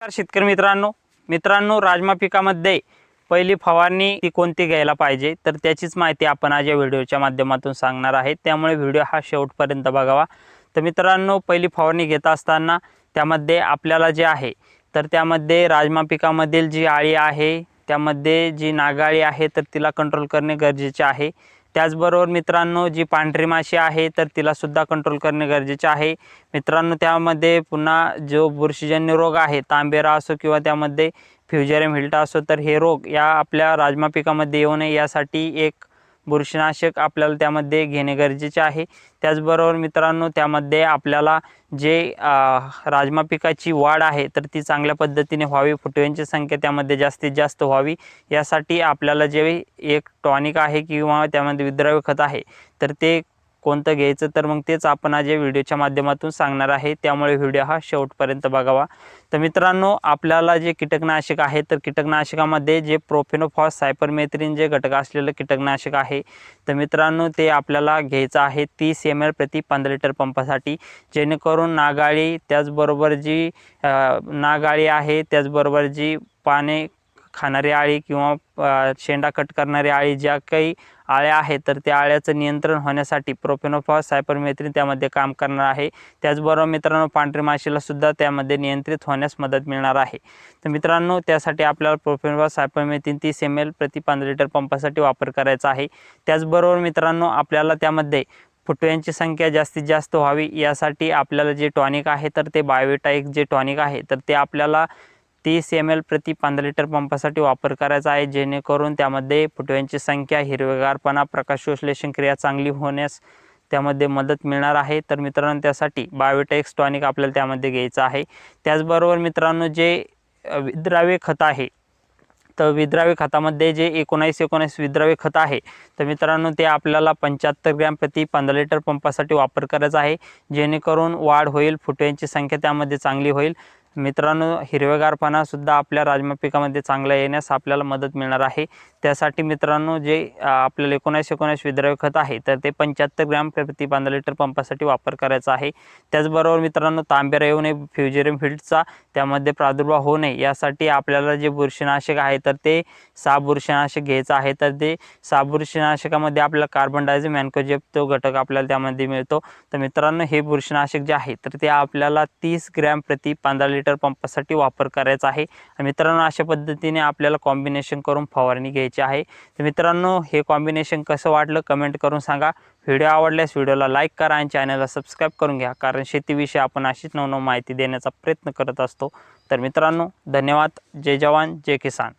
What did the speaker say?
नमस्कार शेतकरी मित्रांनो. मित्रांनो राजमा पिकामध्ये पहिली फवारणी ती कोणती घ्यायला पाहिजे? तर त्याचीच माहिती आपण आज या व्हिडिओच्या माध्यमातून सांगणार आहे. त्यामुळे व्हिडिओ हा शेवटपर्यंत बघावा. तर मित्रांनो पहिली फवारणी घेत असताना त्यामध्ये आपल्याला जे आहे तर त्यामध्ये राजमा पिकामधील जी आळी आहे त्यामध्ये जी नागाळी आहे तर तिला कंट्रोल करणे गरजेचे आहे. त्याचबरोबर मित्रांनो जी पांढरी माशी आहे तर तिलासुद्धा कंट्रोल करणे गरजेचे आहे. मित्रांनो त्यामध्ये पुन्हा जो बुरशीजन्य रोग आहे तांबेरा असो किंवा त्यामध्ये फ्युजेरियम हिल्टा असो तर हे रोग या आपल्या राजमा पिकामध्ये येऊ नये. यासाठी एक बुरशीनाशक आपल्याला त्यामध्ये घेणे गरजेचे आहे. त्याचबरोबर मित्रांनो त्यामध्ये आपल्याला जे राजमा पिकाची वाढ आहे तर ती चांगल्या पद्धतीने व्हावी. फुटव्यांची संख्या त्यामध्ये जास्तीत जास्त व्हावी. यासाठी आपल्याला जे एक टॉनिक आहे किंवा त्यामध्ये विद्राव्य खत आहे तर ते कोणतं घ्यायचं तर मग तेच आपण आज या व्हिडिओच्या माध्यमातून सांगणार आहे. त्यामुळे व्हिडिओ हा शेवटपर्यंत बघावा. तर मित्रांनो आपल्याला जे कीटकनाशक आहे तर कीटकनाशकामध्ये जे प्रोफेनोफॉस सायपरमेथ्रिन जे घटक असलेलं कीटकनाशक आहे तर मित्रांनो ते आपल्याला घ्यायचं आहे तीस एम एल प्रति पंधरा लिटर पंपासाठी. जेणेकरून नागाळी त्याचबरोबर जी नागाळी आहे त्याचबरोबर जी पाने खाणारी आळी किंवा शेंडा कट करणारी आळी ज्या काही आळ्या आहेत तर त्या आळ्याचं नियंत्रण होण्यासाठी प्रोपेनोफॉस सायपरमेथ्रिन त्यामध्ये काम करणार आहे. त्याचबरोबर मित्रांनो पांढरी माशीला सुद्धा त्यामध्ये नियंत्रित होण्यास मदत मिळणार आहे. तर मित्रांनो त्यासाठी आपल्याला प्रोपेनोफॉस सायपरमेथ्रिन तीस एम एल प्रति पंधरा लिटर पंपासाठी वापर करायचा आहे. त्याचबरोबर मित्रांनो आपल्याला त्यामध्ये फुटव्यांची संख्या जास्तीत जास्त व्हावी यासाठी आपल्याला जे टॉनिक आहे तर ते बायोटाईक जे टॉनिक आहे तर ते आपल्याला तीस एम एल प्रति पंधरा लिटर पंपासाठी वापर करायचा आहे जेणेकरून त्यामध्ये फुटव्यांची संख्या हिरवेगारपणा प्रकाशोश्लेषण क्रिया चांगली होण्यास त्यामध्ये मदत मिळणार आहे. तर मित्रांनो त्यासाठी बायोटेक्स टॉनिक आपल्याला त्यामध्ये घ्यायचं आहे. त्याचबरोबर मित्रांनो जे विद्राव्य खत आहे तर विद्राव्य खतामध्ये जे एकोणीस एकोणावीस विद्राव्य खत आहे तर मित्रांनो ते आपल्याला पंच्याहत्तर ग्रॅम प्रति पंधरा लिटर पंपासाठी वापर करायचा आहे जेणेकरून वाढ होईल फुटव्यांची संख्या त्यामध्ये चांगली होईल. मित्रांनो हिरवेगारपणासुद्धा आपल्या राजमा पिकामध्ये चांगला येण्यास आपल्याला मदत मिळणार आहे. त्यासाठी मित्रांनो जे आपल्याला एकोणीस एकोणीस विद्राव्य खत आहे तर ते पंच्याहत्तर ग्रॅम प्रति पंधरा लिटर पंपासाठी वापर करायचा आहे. त्याचबरोबर मित्रांनो तांबेरा येऊ नये फ्युजेरियम फिल्डचा त्यामध्ये प्रादुर्भाव होऊ नये यासाठी आपल्याला जे बुरशीनाशक आहे तर ते सहा बुरशीनाशक घ्यायचं आहे तर ते सहा बुरशीनाशकामध्ये आपल्याला कार्बन डायझम मॅन्कोजेप तो घटक आपल्याला त्यामध्ये मिळतो. तर मित्रांनो हे बुरशीनाशक जे आहे तर ते आपल्याला तीस ग्रॅम प्रति पंधरा लिटर पंपासाठी वापर करायचा आहे. मित्रांनो अशा पद्धतीने आपल्याला कॉम्बिनेशन करून फवारणी घ्यायचे आहे. तर मित्रांनो हे कॉम्बिनेशन कसं वाटलं कमेंट करून सांगा. व्हिडिओ आवडल्यास व्हिडिओला लाईक करा आणि चॅनलला सबस्क्राईब करून घ्या. कारण शेतीविषयी आपण अशीच नवनव माहिती देण्याचा प्रयत्न करत असतो. तर मित्रांनो धन्यवाद. जय जवान जय किसान.